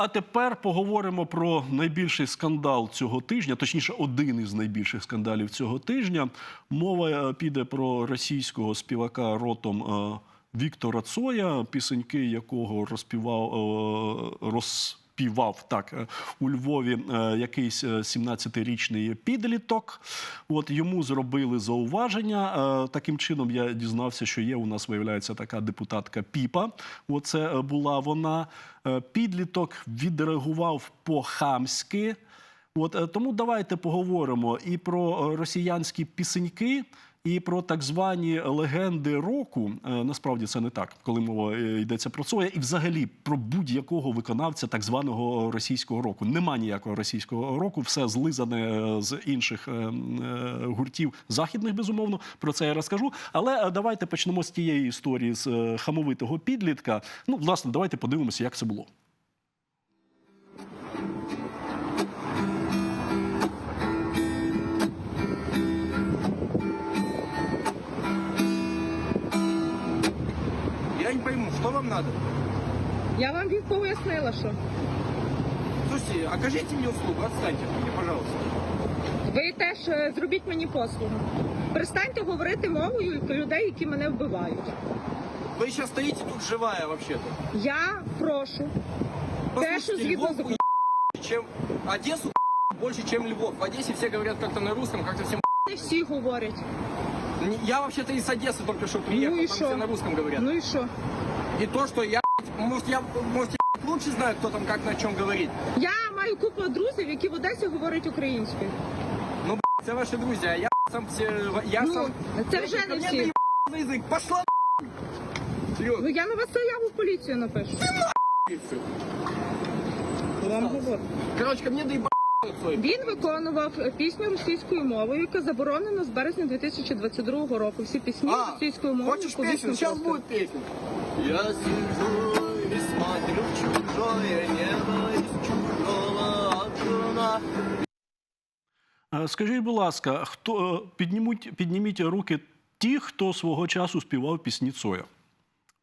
а тепер поговоримо про найбільший скандал цього тижня, точніше, один із найбільших скандалів цього тижня. Мова е, піде про російського співака ротом е, Віктора Цоя, пісеньки якого розпівав е, розпівав так е, у Львові е, якийсь е, 17-річний підліток. От йому зробили зауваження. Е, Таким чином я дізнався, що є у нас виявляється така депутатка Піпа. Оце е, була вона. Е, Підліток відреагував по-хамськи. От е, тому давайте поговоримо і про е, росіянські пісеньки, і про так звані легенди року. Е, Насправді це не так, коли мова е, йдеться про Цоя, і взагалі про будь-якого виконавця так званого російського року. Нема ніякого російського року, все злизане е, з інших гуртів західних, безумовно. Про це я розкажу. Але давайте почнемо з тієї історії з хамовитого підлітка. Ну, власне, давайте подивимося, як це було. Я не пойму, что вам надо? Я вам від- пояснила, що Слушайте, окажите мне услугу, отстаньте от меня, пожалуйста. ви теж е, зробіть мені послугу. Перестаньте говорити мовою людей, які мене вбивають. Вы сейчас стоите тут живая вообще-то. Я прошу Послушайте, Тешу згідно Львов закону. хуй, чем Одессу больше, чем Львов. В Одессе все говорят как-то на русском, как-то всем не всі говорять. Не- Я вообще-то из Одессы только что приехал, Ну и там шо? все на русском говорят. Ну і що? И то, что я, может, я, может, я лучше знаю, кто там как на чем говорит. Я маю купу друзів, які в Одесі говорять українською. Ну, это ваши друзья, а я сам все, я Ну, сам... це вже не Ко мне всі. наебал за язык, пошла Серьезно. Ну я на вас заяву в поліцію напишу. Вам говорю. Короче, ко мне доебал він виконував пісню російською мовою, яка заборонена з березня 2022 року. Всі пісні А, російською мовою. Песню? Сейчас просторі. будет песня. Я сижу и смотрю в чужое небо из чужого окна. Е, Скажіть, будь ласка, хто е, піднімуть, підніміть руки ті, хто свого часу співав пісні Цоя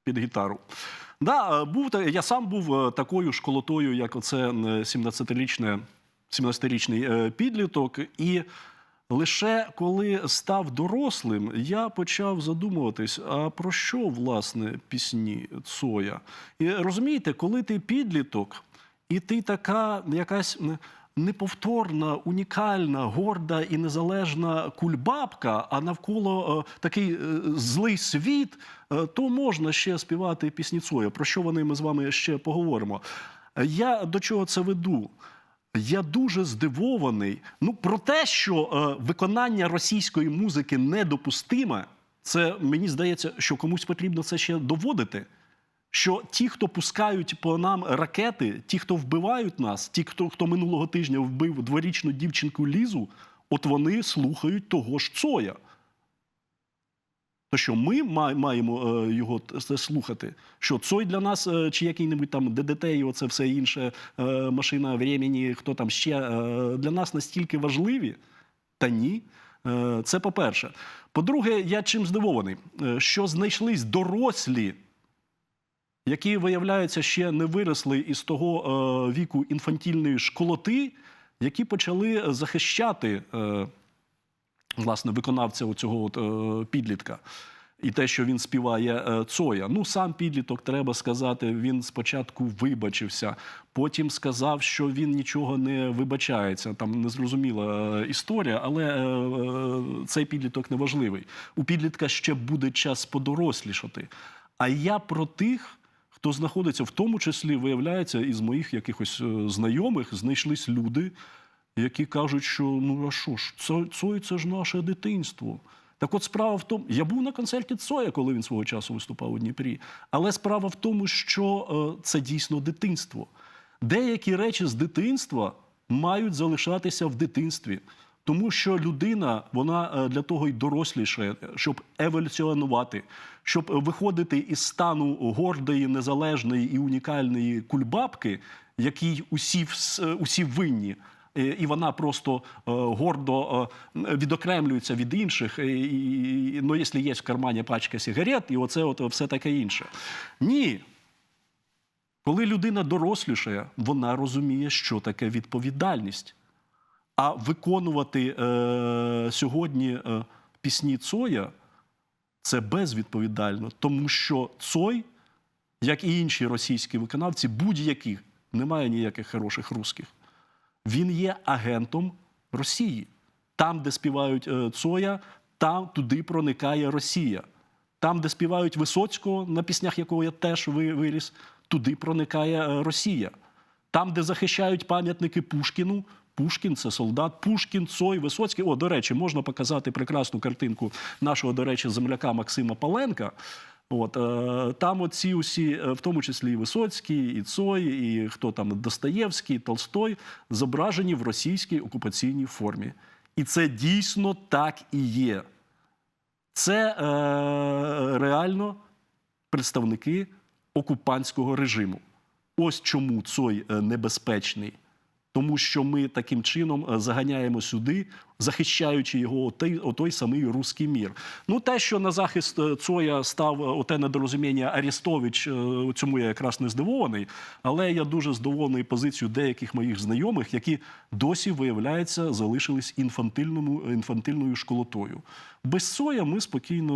під гітару. Да, е, був я сам був такою школотою, як оце е, 17-річне, 17-річний е, підліток, і лише коли став дорослим, я почав задумуватись, а про що власне пісні Цоя? І розумієте, коли ти підліток, і ти така якась неповторна, унікальна, горда і незалежна кульбабка, а навколо е, такий е, злий світ, е, то можна ще співати пісні Цоя. Про що вони ми з вами ще поговоримо. Е, Я до чого це веду? Я дуже здивований. Ну, про те, що е, виконання російської музики недопустиме, це мені здається, що комусь потрібно це ще доводити. Що ті, хто пускають по нам ракети, ті, хто вбивають нас, ті, хто, хто минулого тижня вбив дворічну дівчинку Лізу, от вони слухають того ж Цоя. То що ми маємо е, його слухати? Що Цой для нас, е, чи який-небудь там ДДТ і оце все інше, е, машина времени, хто там ще для нас настільки важливі? Та ні. Це по-перше. По-друге, я чим здивований, що знайшлись дорослі, які, виявляється, ще не виросли із того віку інфантільної школоти, які почали захищати власне виконавця цього е, підлітка. І те, що він співає е, Цоя. Ну, сам підліток, треба сказати, він спочатку вибачився, потім сказав, що він нічого не вибачається. Там незрозуміла е, історія, але е, цей підліток не важливий. У підлітка ще буде час подорослішати. А я про тих, хто знаходиться, в тому числі, виявляється, із моїх якихось знайомих знайшлись люди, які кажуть, що ну а що ж, Цой, це ж наше дитинство. Так от справа в тому, я був на концерті Цоя, коли він свого часу виступав у Дніпрі. Але справа в тому, що е, це дійсно дитинство. Деякі речі з дитинства мають залишатися в дитинстві. Тому що людина, вона е, для того й доросліше, щоб еволюціонувати, щоб виходити із стану гордої, незалежної і унікальної кульбабки, якій усі, усі винні. Е, І вона просто е, гордо е, відокремлюється від інших. І, ну, якщо є в кармані пачка сигарет, і оце от все таке інше. Ні. Коли людина дорослішає, вона розуміє, що таке відповідальність. А виконувати е, сьогодні е, пісні Цоя це безвідповідально, тому що Цой, як і інші російські виконавці, будь-яких, немає ніяких хороших русських, він є агентом Росії. Там, де співають е, Цоя, там туди проникає Росія. Там, де співають Висоцького, на піснях якого я теж виріс, туди проникає е, Росія. Там, де захищають пам'ятники Пушкіну, Пушкін це солдат, Пушкін, Цой, Висоцький. О, до речі, можна показати прекрасну картинку нашого, до речі, земляка Максима Паленка. От е, там оці усі, е, в тому числі і Висоцький, і Цой, і хто там Достоєвський, Толстой, зображені в російській окупаційній формі. І це дійсно так і є. Це е, реально представники окупантського режиму. Ось чому Цой е, небезпечний. Тому що ми таким чином заганяємо сюди, захищаючи його отой, отой самий руський мір. Ну, те, що на захист е, Цоя став е, оте недорозуміння Арестович, е, цьому я якраз не здивований. Але я дуже здивований позицією деяких моїх знайомих, які досі, виявляється, залишились інфантильному, інфантильною школотою. Без Цоя ми спокійно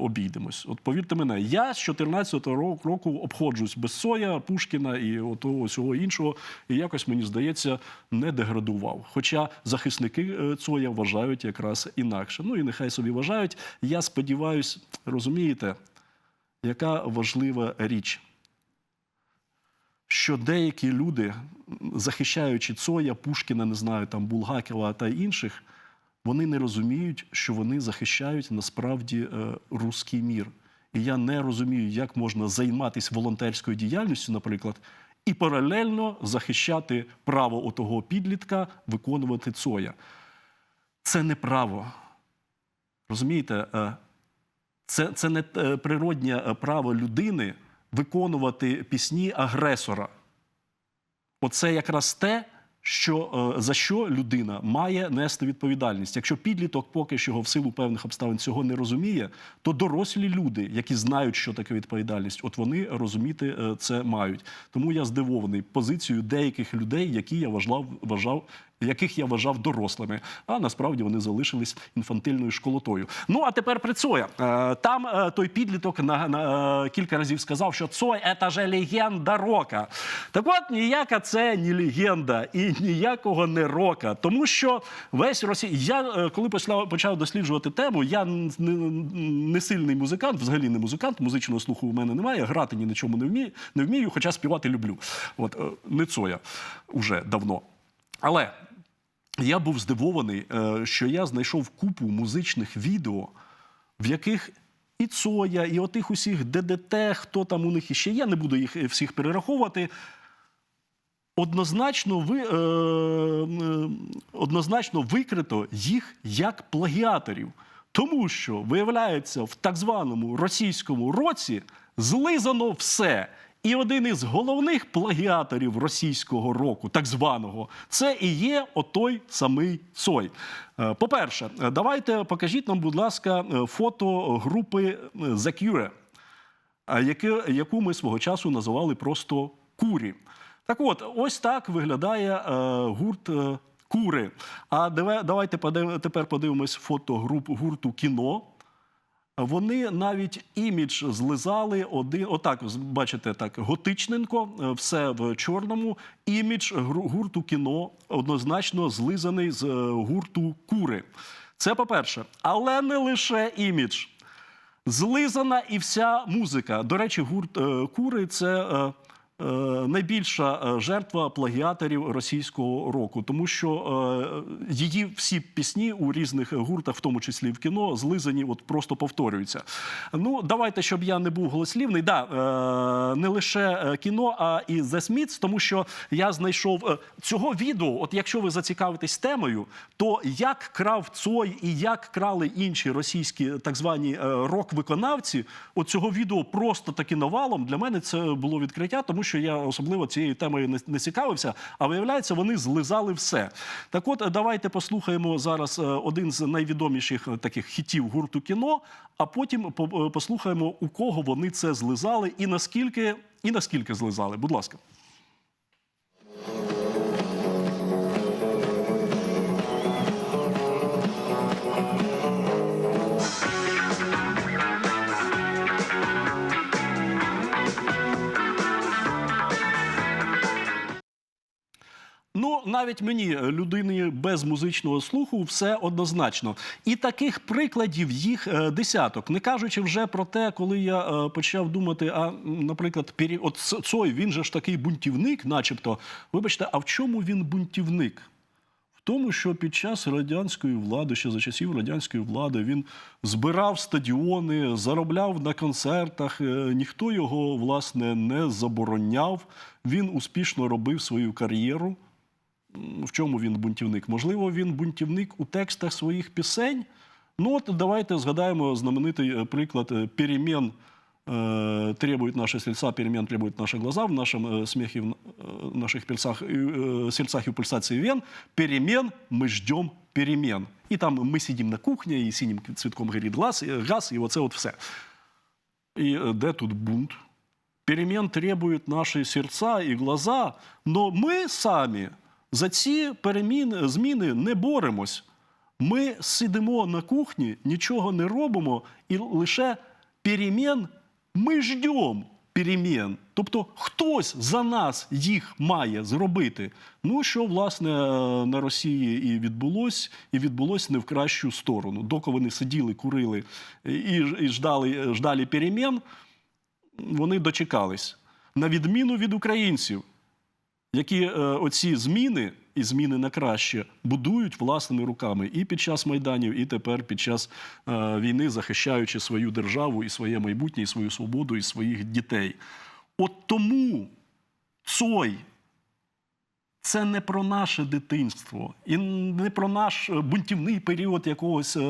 обійдемось. От повірте мене, я з 14-го року обходжусь без Цоя, Пушкіна і отого всього іншого, і якось мені здається, не деградував. Хоча захисники Цоя вважають якраз інакше. Ну і нехай собі вважають. Я сподіваюся, розумієте, яка важлива річ що деякі люди, захищаючи Цоя, Пушкіна, не знаю, там Булгакова та інших, вони не розуміють, що вони захищають насправді е, руський мір. І я не розумію, як можна займатися волонтерською діяльністю, наприклад, і паралельно захищати право отого підлітка виконувати Цоя. Це не право. Розумієте, е, це, це не е, природнє е, право людини виконувати пісні агресора. Оце якраз те, що, за що людина має нести відповідальність. Якщо підліток поки що в силу певних обставин цього не розуміє, то дорослі люди, які знають, що таке відповідальність, от вони розуміти це мають. Тому я здивований позицією деяких людей, які я вважав, вважав яких я вважав дорослими, а насправді вони залишились інфантильною школотою. Ну а тепер при Цоя. Е, Там е, той підліток на, на е, кілька разів сказав, що Цой це же легенда рока. Так от ніяка це не легенда і ніякого не рока. Тому що весь Росій... Я коли почав, досліджувати тему, я не, сильний музикант, взагалі не музикант, музичного слуху у мене немає, грати ні на чому не вмію, не вмію, хоча співати люблю. От не Цоя уже давно. Але я був здивований, е, що я знайшов купу музичних відео, в яких і Цоя, і отих усіх ДДТ, хто там у них іще є, не буду їх е, всіх перераховувати. Однозначно, ви, е, е, однозначно викрито їх як плагіаторів. Тому що, виявляється, в так званому російському році злизано все. І один із головних плагіаторів російського року, так званого, це і є отой самий Цой. Е, По-перше, е, давайте покажіть нам, будь ласка, е, фото групи The Cure, яку ми свого часу називали просто курі. Так от, ось так виглядає гурт кури. А давай- давайте тепер подивимось фото груп, гурту кіно. Вони навіть імідж злизали один, отак, бачите, так, готичненько, е, все в чорному. Імідж гурту кіно однозначно злизаний з е, гурту кури. Це по-перше. Але не лише імідж. Злизана і вся музика. До речі, гурт е, кури це. Е, Найбільша е, жертва плагіаторів російського року, тому що е, її всі пісні у різних гуртах, в тому числі в кіно, злизані, от просто повторюються. Ну, давайте, щоб я не був голослівний. Да, не лише кіно, а і The Smiths, тому що я знайшов цього відео. От якщо ви зацікавитесь темою, то як крав Цой і як крали інші російські так звані рок-виконавці, от цього відео просто таки навалом для мене це було відкриття, тому що я особливо цією темою не, не цікавився. А виявляється, вони злизали все. Так, от давайте послухаємо зараз е, один з найвідоміших е, таких хітів гурту кіно, а потім е, послухаємо, у кого вони це злизали і наскільки І наскільки злизали? Будь ласка. Ну, навіть мені, е, людині без музичного слуху, все однозначно. І таких прикладів їх е, десяток. Не кажучи вже про те, коли я е, почав думати, а, наприклад, Пері... от Цой, він же ж такий бунтівник, начебто. Вибачте, а в чому він бунтівник? В тому, що під час радянської влади, ще за часів радянської влади, він збирав стадіони, заробляв на концертах. е, Ніхто його, власне, не забороняв. Він успішно робив свою кар'єру М, В чому він бунтівник? Можливо, він бунтівник у текстах своїх пісень. Ну, от давайте згадаємо знаменитий е, приклад е, перемін. э, требуют наши сердца, перемен требуют наши глаза в нашем э, смехе, в э, наших перцах, и, э, сердцах и пульсации вен. Перемен мы ждем перемен. І там ми сидимо на кухні, і синім цвітком горить глаз, і газ, і оце от все. І е, де тут бунт? Перемен требують наші серця і глаза, но ми самі за ці переміни, зміни не боремось. Ми сидимо на кухні, нічого не робимо, і лише перемен ми ждемо перемен. Тобто хтось за нас їх має зробити. Ну, що, власне, на Росії і відбулось, і відбулось не в кращу сторону. Доки вони сиділи, курили і, і ждали, ждали перемен, вони дочекались. На відміну від українців, які е, оці зміни і зміни на краще будують власними руками і під час майданів, і тепер під час е, війни, захищаючи свою державу і своє майбутнє, і свою свободу, і своїх дітей. От тому Цой це не про наше дитинство і не про наш е, бунтівний період якогось, е,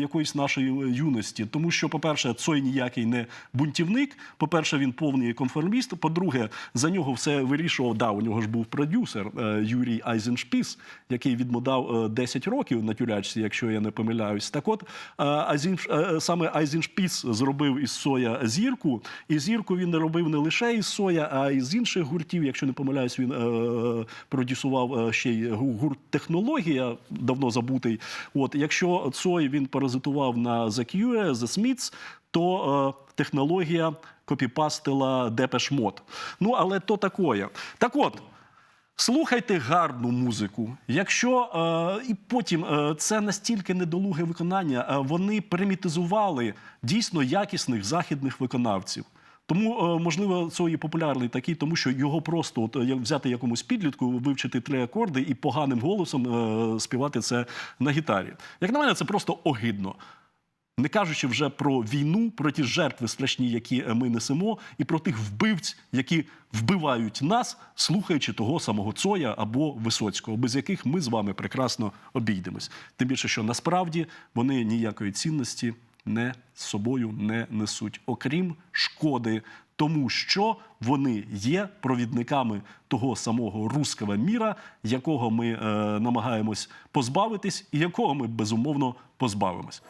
якоїсь нашої юності. Тому що, по-перше, Цой ніякий не бунтівник. По-перше, він повний конформіст. По-друге, за нього все вирішував. Да, у нього ж був продюсер е, Юрій Айзеншпіс, який відмодав е, 10 років на тюрячці, якщо я не помиляюсь. Так от е, е, саме Айзеншпіс зробив із Соя зірку, і зірку він робив не лише із Соя, а й з інших гуртів. Якщо не помиляюсь, він е, продюсував е, ще й гу- гурт технологія, давно забутий. От якщо Цой він паразитував на The Cure, The Smiths, то е, технологія копіпастила Депеш Мод. Ну але то такое. Так от. Слухайте гарну музику. Якщо е, і потім е, це настільки недолуге виконання, е, вони примітизували дійсно якісних західних виконавців. Тому, е, можливо, Цой популярний такий, тому що його просто от, взяти якомусь підлітку, вивчити три акорди і поганим голосом е, співати це на гітарі. Як на мене, це просто огидно. Не кажучи вже про війну, про ті жертви страшні, які е, ми несемо, і про тих вбивць, які вбивають нас, слухаючи того самого Цоя або Висоцького, без яких ми з вами прекрасно обійдемось. Тим більше, що насправді вони ніякої цінності не з собою не несуть, окрім шкоди, тому що вони є провідниками того самого руского міра, якого ми е, намагаємось позбавитись, і якого ми безумовно позбавимось.